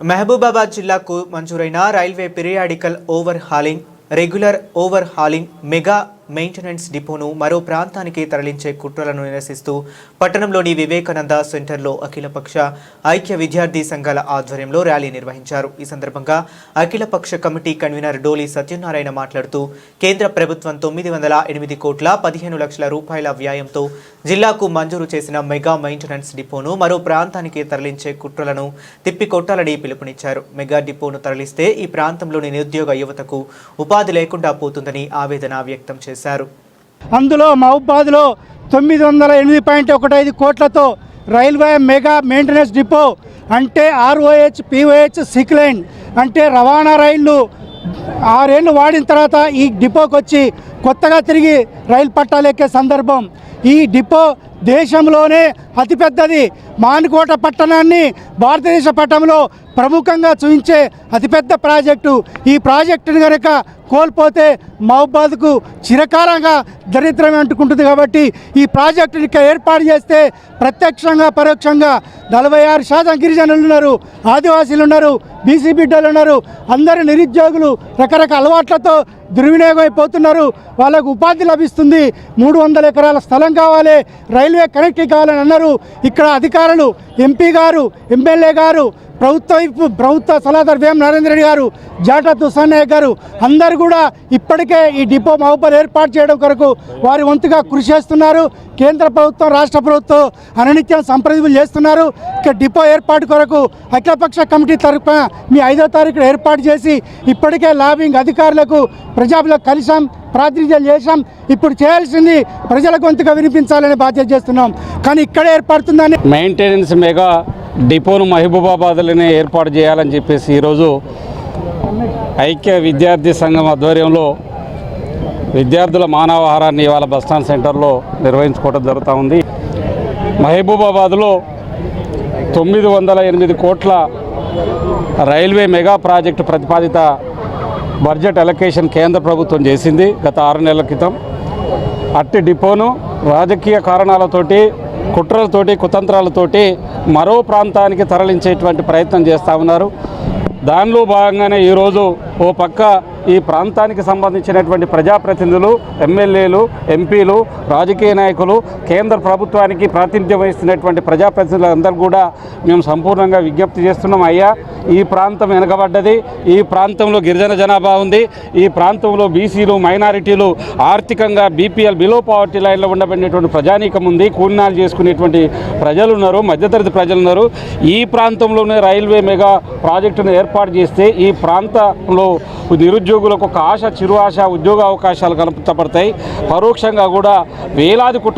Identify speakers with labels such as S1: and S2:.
S1: మహబూబాబాద్ జిల్లాకు మంజూరైన railway periodical overhauling regular overhauling mega maintenance డిపోను మరో ప్రాంతానికి తరలించే కుట్రలను నిరసిస్తూ పట్టణంలోని వివేకానంద సెంటర్లో అఖిలపక్ష ఐక్య విద్యార్థి సంఘాల ఆధ్వర్యంలో ర్యాలీ నిర్వహించారు. ఈ సందర్భంగా అఖిలపక్ష కమిటీ కన్వీనర్ డోలి సత్యనారాయణ మాట్లాడుతూ కేంద్ర ప్రభుత్వం తొమ్మిది వందల ఎనిమిది కోట్ల పదిహేను లక్షల రూపాయల వ్యయంతో జిల్లాకు మంజూరు చేసిన మెగా మెయింటెనెన్స్ డిపోను మరో ప్రాంతానికి తరలించే కుట్రలను తిప్పికొట్టాలని పిలుపునిచ్చారు. మెగా డిపోను తరలిస్తే ఈ ప్రాంతంలోని నిరుద్యోగ యువతకు ఉపాధి లేకుండా పోతుందని ఆవేదన వ్యక్తం చేశారు.
S2: అందులో మహబాద్లో తొమ్మిది వందల ఎనిమిది పాయింట్ ఒకటి ఐదు కోట్లతో రైల్వే మెగా మెయింటెనెన్స్ డిపో అంటే ఆర్ఓహెచ్ పిఓహెచ్ సిక్ లైన్ అంటే రవాణా రైళ్ళు ఆరేళ్ళు వాడిన తర్వాత ఈ డిపోకి వచ్చి కొత్తగా తిరిగి రైలు పట్టాలెక్కే సందర్భం. ఈ డిపో దేశంలోనే అతిపెద్దది. మానుకోట పట్టణాన్ని భారతదేశ పట్టణంలో ప్రముఖంగా చూపించే అతిపెద్ద ప్రాజెక్టు. ఈ ప్రాజెక్టును కనుక కోల్పోతే మహబాద్కు చిరకాలంగా దరిద్రం అంటుకుంటుంది కాబట్టి ఈ ప్రాజెక్టుని ఏర్పాటు చేస్తే ప్రత్యక్షంగా పరోక్షంగా నలభై ఆరు శాతం గిరిజనులు ఉన్నారు ఆదివాసీలు ఉన్నారు బీసీ బిడ్డలు ఉన్నారు. అందరు నిరుద్యోగులు రకరకాల అలవాట్లతో దుర్వినియోగం అయిపోతున్నారు వాళ్ళకు ఉపాధి లభిస్తుంది. మూడు వందల ఎకరాల స్థలం కావాలి రైల్వే కనెక్టివిటీ కావాలని అన్నారు. ఇక్కడ అధికారులు ఎంపీ గారు ఎమ్మెల్యే గారు ప్రభుత్వ వైపు ప్రభుత్వ సలహాదారు వేం నరేంద్ర రెడ్డి గారు జాటా తుసాన్ గారు అందరు కూడా ఇప్పటికే ఈ డిపో మహబూబాద్ ఏర్పాటు చేయడం కొరకు వారి వంతుగా కృషి చేస్తున్నారు. కేంద్ర ప్రభుత్వం రాష్ట్ర ప్రభుత్వం అననిత్యం సంప్రదింపులు చేస్తున్నారు. ఇక డిపో ఏర్పాటు కొరకు అఖిలపక్ష కమిటీ తరఫున మీ ఐదో తారీఖున ఏర్పాటు చేసి ఇప్పటికే లాబింగ్ అధికారులకు ప్రజాబులకు కలిసాం ప్రాతినిధ్యం చేశాం. ఇప్పుడు చేయాల్సింది ప్రజల గొంతుగా వినిపించాలని బాధ్యత చేస్తున్నాం. కానీ ఇక్కడే ఏర్పడుతుందని
S3: మెయింటెనెన్స్ మెగా డిపోను మహబూబాబాద్లోనే ఏర్పాటు చేయాలని చెప్పేసి ఈరోజు ఐక్య విద్యార్థి సంఘం ఆధ్వర్యంలో విద్యార్థుల మానవాహారాన్ని ఇవాళ బస్టాండ్ సెంటర్లో నిర్వహించుకోవడం జరుగుతూ ఉంది. మహబూబాబాద్లో తొమ్మిది వందల ఎనిమిది కోట్ల రైల్వే మెగా ప్రాజెక్టు ప్రతిపాదిత బడ్జెట్ అలొకేషన్ కేంద్ర ప్రభుత్వం చేసింది గత ఆరు నెలల క్రితం. అట్టి డిపోను రాజకీయ కారణాలతోటి కుట్రలతోటి కుతంత్రాలతోటి మరో ప్రాంతానికి తరలించేటువంటి ప్రయత్నం చేస్తూ ఉన్నారు. దానిలో భాగంగానే ఈరోజు ఓ పక్క ఈ ప్రాంతానికి సంబంధించినటువంటి ప్రజాప్రతినిధులు ఎమ్మెల్యేలు ఎంపీలు రాజకీయ నాయకులు కేంద్ర ప్రభుత్వానికి ప్రాతినిధ్యం వహిస్తున్నటువంటి ప్రజాప్రతినిధులందరూ కూడా మేము సంపూర్ణంగా విజ్ఞప్తి చేస్తున్నాం. అయ్యా ఈ ప్రాంతం వెనకబడ్డది. ఈ ప్రాంతంలో గిరిజన జనాభా ఉంది. ఈ ప్రాంతంలో బీసీలు మైనారిటీలు ఆర్థికంగా బీపీఎల్ బిలో పావర్టీ లైన్లో ఉండబడినటువంటి ప్రజానీకం ఉంది. కూలినాలు చేసుకునేటువంటి ప్రజలు ఉన్నారు. మధ్యతరగతి ప్రజలు ఉన్నారు. ఈ ప్రాంతంలోనే రైల్వే మెగా ప్రాజెక్టును ఏర్పాటు చేస్తే ఈ ప్రాంతంలో నిరుద్యోగులకు ఒక ఆశ చిరు ఆశ ఉద్యోగ అవకాశాలు కల్పించబడతాయి పరోక్షంగా కూడా వేలాది కుటుంబ